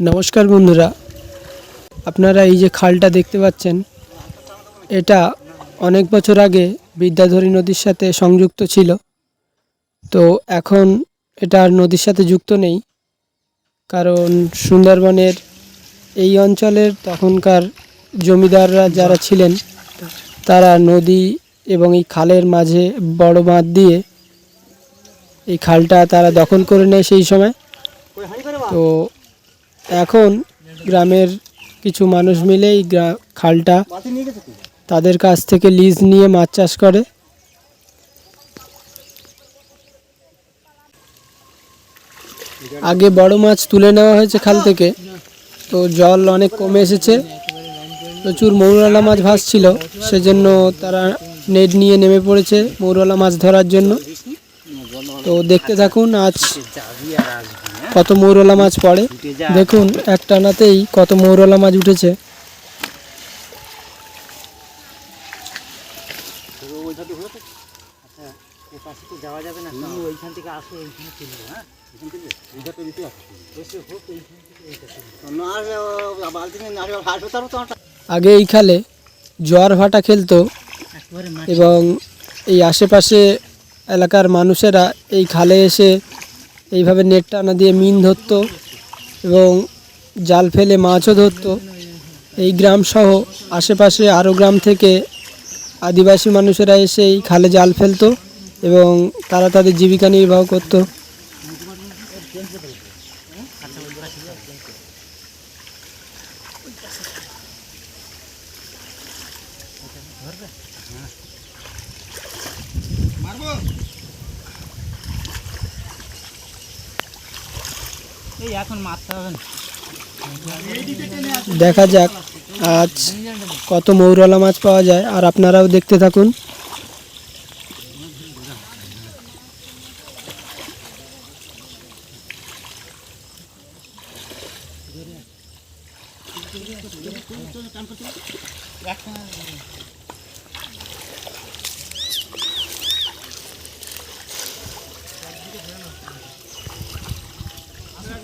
নমস্কার বন্ধুরা। আপনারা এই যে খালটা দেখতে পাচ্ছেন, এটা অনেক বছর আগে বিদ্যাধরী নদীর সাথে সংযুক্ত ছিল। তো এখন এটা আর নদীর সাথে যুক্ত নেই, কারণ সুন্দরবনের এই অঞ্চলের তখনকার জমিদাররা যারা ছিলেন, তারা নদী এবং এই খালের মাঝে বড় বাঁধ দিয়ে এই খালটা তারা দখল করে নেয় সেই সময়। তো এখন গ্রামের কিছু মানুষ মিলে এই গ্রা- খালটা তাদের কাছ থেকে লিজ নিয়ে মাছ চাষ করে। আগে বড় মাছ তুলে নেওয়া হয়েছে খাল থেকে। তো জল অনেক কমে এসেছে। প্রচুর মৌরলা মাছ ভাসছিল। সেজন্য তারা নেট নিয়ে নেমে পড়েছে মৌরলা মাছ ধরার জন্য। তো দেখতে থাকুন আজ কত মৌরলা মাছ পড়ে। দেখুন এক টানাতেই কত মৌরলা মাছ উঠেছে। আগে এই খালে জোয়ার ভাটা খেলতো এবং এই আশেপাশে এলাকার মানুষেরা এই খালে এসে এইভাবে নেট টানা দিয়ে মিন ধরতো এবং জাল ফেলে মাছও ধরতো। এই গ্রাম সহ আশেপাশে আরও গ্রাম থেকে আদিবাসী মানুষেরা এসে এই খালে জাল ফেলতো এবং তারা তাদের জীবিকা নির্বাহ করতো। দেখা যাক আজ কত মৌরলা মাছ পাওয়া যায় আর আপনারাও দেখতে থাকুন। আমাকে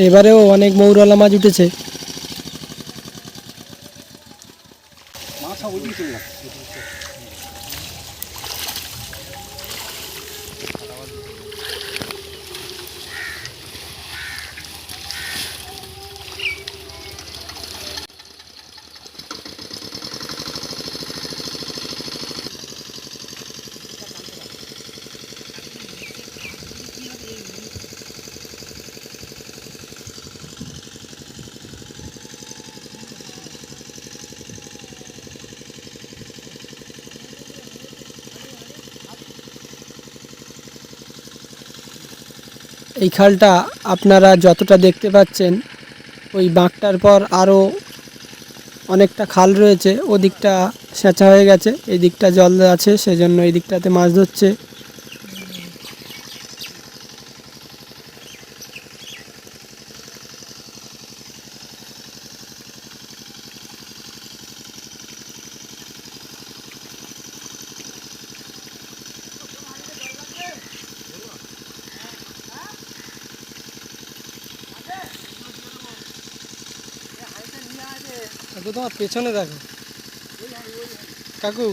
এবারেও অনেক মৌরলা মাছ উঠেছে মাছ ওই দিকে চলে এই খালটা আপনারা যতটা দেখতে পাচ্ছেন, ওই বাঁকটার পর আরও অনেকটা খাল রয়েছে, ওদিকটা সেঁচা হয়ে গেছে এই দিকটা জল আছে, সেজন্য এই দিকটাতে মাছ ধরছে। কাকু তোমার পেছনে দেখো। কাকু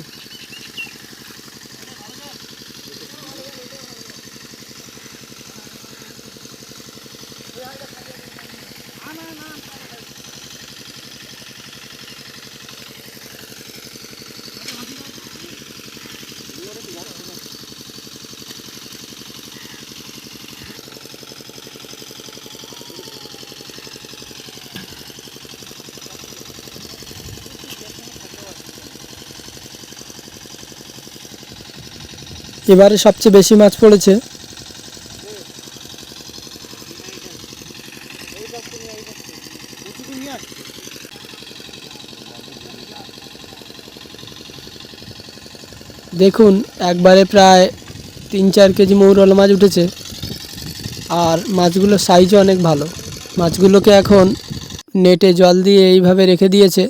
এবারে সবচেয়ে বেশি মাছ পড়েছে। দেখুন, একবারে প্রায় তিন চার কেজি মৌরল মাছ উঠেছে। আর মাছগুলোর সাইজও অনেক ভালো। মাছগুলোকে এখন নেটে জল দিয়ে এইভাবে রেখে দিয়েছে।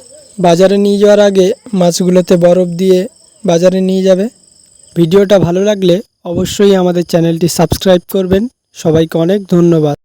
বাজারে নিয়ে যাওয়ার আগে মাছগুলোতে বরফ দিয়ে বাজারে নিয়ে যাবে। ভিডিওটা ভালো লাগলে অবশ্যই আমাদের চ্যানেলটি সাবস্ক্রাইব করবেন। সবাইকে অনেক ধন্যবাদ।